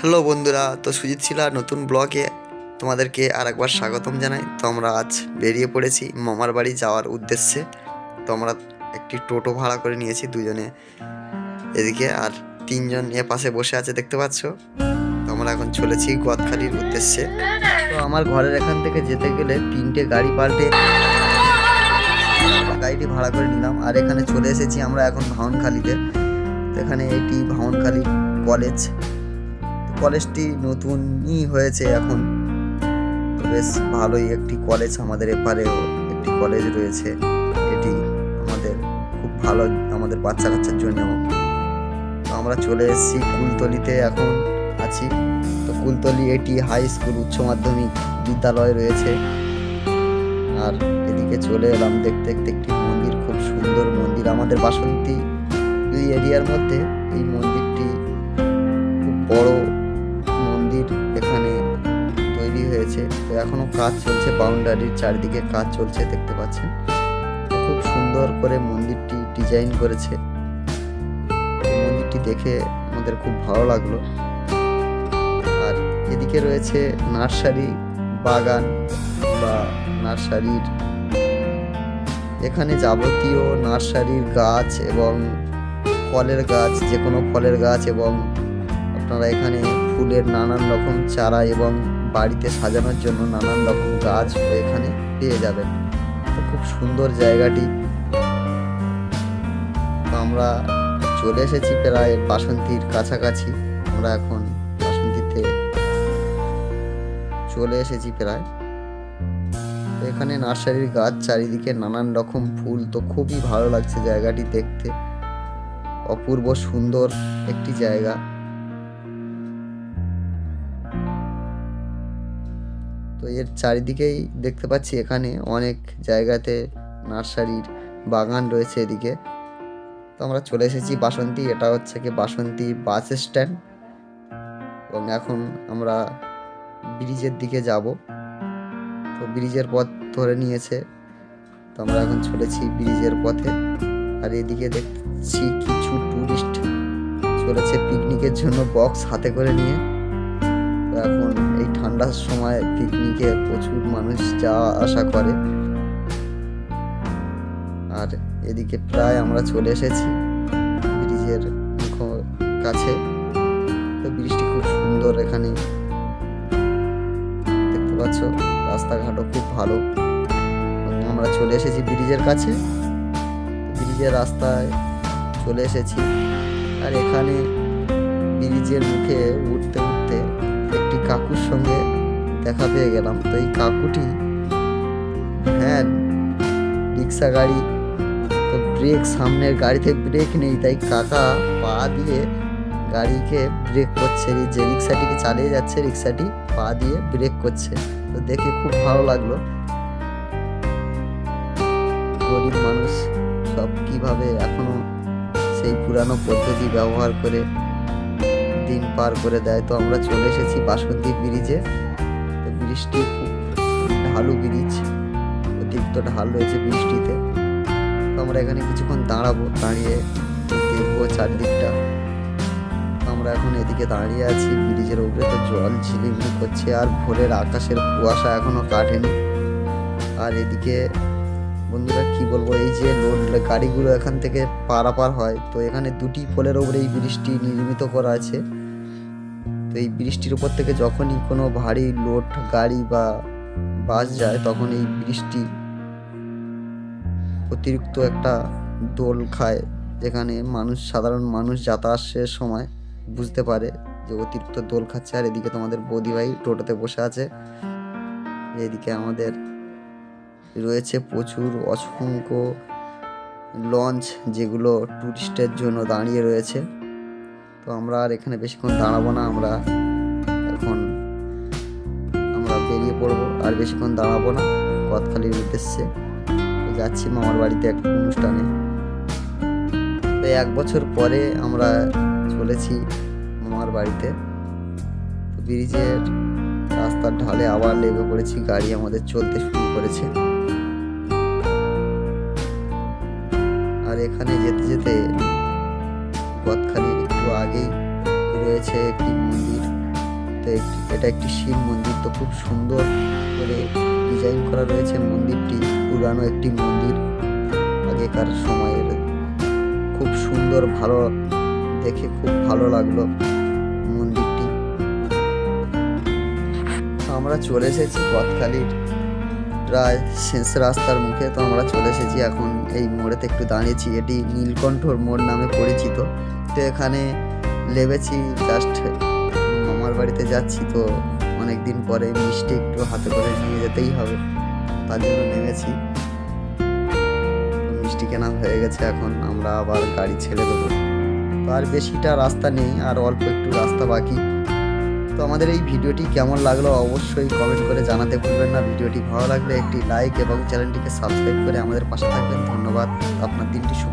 Hello বন্ধুরা, তো সুজিত ছিলা নতুন ব্লগে তোমাদেরকে আর একবার স্বাগতম জানাই। তো আমরা আজ বেরিয়ে পড়েছি মামার বাড়ি যাওয়ার উদ্দেশ্যে। তো আমরা একটি টোটো ভাড়া করে নিয়েছি দুজনে এদিকে, আর তিনজন এ পাশে বসে আছে দেখতে পাচ্ছ। তো আমরা এখন চলেছি গদখালির উদ্দেশ্যে। তো আমার ঘরের এখান থেকে যেতে গেলে তিনটে গাড়ি পাল্টে গাড়িটি ভাড়া করে নিলাম। আর এখানে চলে এসেছি আমরা এখন ভাওনখালিতে। তো এখানে এটি ভাউনখালি কলেজ। কলেজটি নতুনই হয়েছে এখন। বেশ ভালোই একটি কলেজ আমাদের এপারেও একটি কলেজ রয়েছে। এটি আমাদের খুব ভালো আমাদের বাচ্চা কাচ্চার জন্য আমরা চলে এসেছি কুলতলিতে এখন আছি। তো কুলতলি এটি হাই স্কুল, উচ্চ মাধ্যমিক বিদ্যালয় রয়েছে। আর এদিকে চলে এলাম দেখতে দেখতে একটি মন্দির, খুব সুন্দর মন্দির। আমাদের বাসন্তী এরিয়ার মধ্যে এই মন্দিরটি খুব বড় হয়েছে তো এখনও কাজ চলছে বাউন্ডারির চারিদিকে কাজ চলছে, দেখতে পাচ্ছেন। খুব সুন্দর করে মন্দিরটি ডিজাইন করেছে। মন্দিরটি দেখে আমাদের খুব ভালো লাগল। আর এদিকে রয়েছে নার্সারি বাগান বা নার্সারির এখানে যাবতীয় নার্সারির গাছ এবং ফলের গাছ যে কোনো ফলের গাছ এবং আপনারা এখানে ফুলের নানান রকম চারা এবং বাড়িতে সাজানোর জন্য নানান রকম গাছ এখানে পেয়ে যাবেন। তো খুব সুন্দর জায়গাটি। তো আমরা চলে এসেছি প্রায় বাসন্তীর কাছাকাছি। আমরা এখন বাসন্তীতে চলে এসেছি প্রায়। এখানে নার্সারির গাছ চারিদিকে নানান রকম ফুল। তো খুবই ভালো লাগছে জায়গাটি দেখতে। অপূর্ব সুন্দর একটি জায়গা। তো এর চারিদিকেই দেখতে পাচ্ছি এখানে অনেক জায়গাতে নার্সারির বাগান রয়েছে এদিকে। তো আমরা চলে এসেছি বাসন্তী, এটা হচ্ছে কি বাসন্তী বাস স্ট্যান্ড। এবং এখন আমরা ব্রিজের দিকে যাব। তো ব্রিজের পথ ধরে নিয়েছে। তো আমরা এখন চলেছি ব্রিজের পথে। আর এদিকে দেখছি কিছু টুরিস্ট চলেছে পিকনিকের জন্য বক্স হাতে করে নিয়ে। এখন এই ঠান্ডার সময় পিকনিকে প্রচুর মানুষ যাওয়া আসা করে। আর এদিকে প্রায় আমরা চলে এসেছি ব্রিজের মুখ- কাছে। তো ব্রিজটি খুব সুন্দর এখানে। দেখতে পাচ্ছ, রাস্তাঘাটও খুব ভালো। আমরা চলে এসেছি ব্রিজের কাছে। ব্রিজের রাস্তায় চলে এসেছি। আর এখানে ব্রিজের মুখে উঠতে কাকুর সঙ্গে দেখা পেয়ে গেলাম। তো এই কাকুটি ভ্যান রিক্সা গাড়ি, তো ব্রেক সামনের গাড়িতে ব্রেক নেই, তাই কাকা পা দিয়ে গাড়িকে ব্রেক করছে। যে রিক্সাটিকে চালিয়ে যাচ্ছে, রিক্সাটি পা দিয়ে ব্রেক করছে। তো দেখে খুব ভালো লাগল। গরিব মানুষ সব কীভাবে এখনও সেই পুরানো পদ্ধতি ব্যবহার করে দিন পার করে দেয়। তো আমরা চলে এসেছি বাসন্তী ব্রিজে। তো ব্রিজটি খুব ঢালু ব্রিজ। অতিরিক্ত ঢাল রয়েছে বৃষ্টিতে তো আমরা এখানে কিছুক্ষণ দাঁড়াবো, দাঁড়িয়ে দেখব চারদিকটা। আমরা এখন এদিকে দাঁড়িয়ে আছি, ব্রিজের উপরে তো জল ঝিলিমিলি করছে আর ভোরের আকাশের কুয়াশা এখনও কাটেনি। আর এদিকে বন্ধুরা কি বলব, এই যে লোড গাড়িগুলো এখান থেকে পারাপার হয়, তো এখানে দুটি পোলের ওপরে এই ব্রিজটি নির্মিত করা আছে। তো এই বৃষ্টির উপর থেকে যখনই কোনো ভারী লোড, গাড়ি বা বাস যায়, তখন এই ব্রিজটি অতিরিক্ত একটা দোল খায়, যেখানে মানুষ, সাধারণ মানুষ যাতায়াতের সময় বুঝতে পারে যে অতিরিক্ত দোল খাচ্ছে। আর এদিকে তোমাদের বৌদি ভাই টোটোতে বসে আছে। এদিকে আমাদের রয়েছে প্রচুর অসংখ্য লঞ্চ, যেগুলো টুরিস্টের জন্য দাঁড়িয়ে রয়েছে। তো আমরা আর এখানে বেশিক্ষণ দাঁড়াবো না, আমরা এখন আমরা বেরিয়ে পড়ব। আর বেশিক্ষণ দাঁড়াবো না কতখালির উদ্দেশ্যে। যাচ্ছি মামার বাড়িতে এক অনুষ্ঠানে। তো এক বছর পরে আমরা চলেছি মামার বাড়িতে। ব্রিজের রাস্তার ঢালে আবার লেগে পড়েছি, গাড়ি আমাদের চলতে শুরু করেছে। আর এখানে যেতে যেতে গদখালির একটু আগেই রয়েছে একটি মন্দির। তো এটা একটি শিব মন্দির। তো খুব সুন্দর করে ডিজাইন করা রয়েছে মন্দিরটি। পুরানো একটি মন্দির আগেকার সময়ের। খুব সুন্দর, ভালো, দেখে খুব ভালো লাগল মন্দিরটি। আমরা চলে এসেছি পথখালির প্রায় শেষ রাস্তার মুখে তো আমরা চলে এসেছি। এখন এই মোড়েতে একটু দাঁড়িয়েছি। এটি নীলকণ্ঠর মোড় নামে পরিচিত। তো এখানে লেবেছি জাস্ট মামার বাড়িতে যাচ্ছি তো অনেক দিন পরে মিষ্টি একটু হাতে করে নিয়ে যেতেই হবে। তার জন্য নেমেছি। মিষ্টি কেনা হয়ে গেছে এখন, আমরা আবার গাড়ি ছেড়ে দেবো। তো আর বেশিটা রাস্তা নেই, আর অল্প একটু রাস্তা বাকি। তো আমাদের এই ভিডিওটি কেমন লাগল অবশ্যই কমেন্ট করে জানাতে ভুলবেন না। ভিডিওটি ভালো লাগলে একটি লাইক এবং চ্যানেলটিকে সাবস্ক্রাইব করে আমাদের পাশে থাকবেন। ধন্যবাদ। আপনার দিনটি শুভ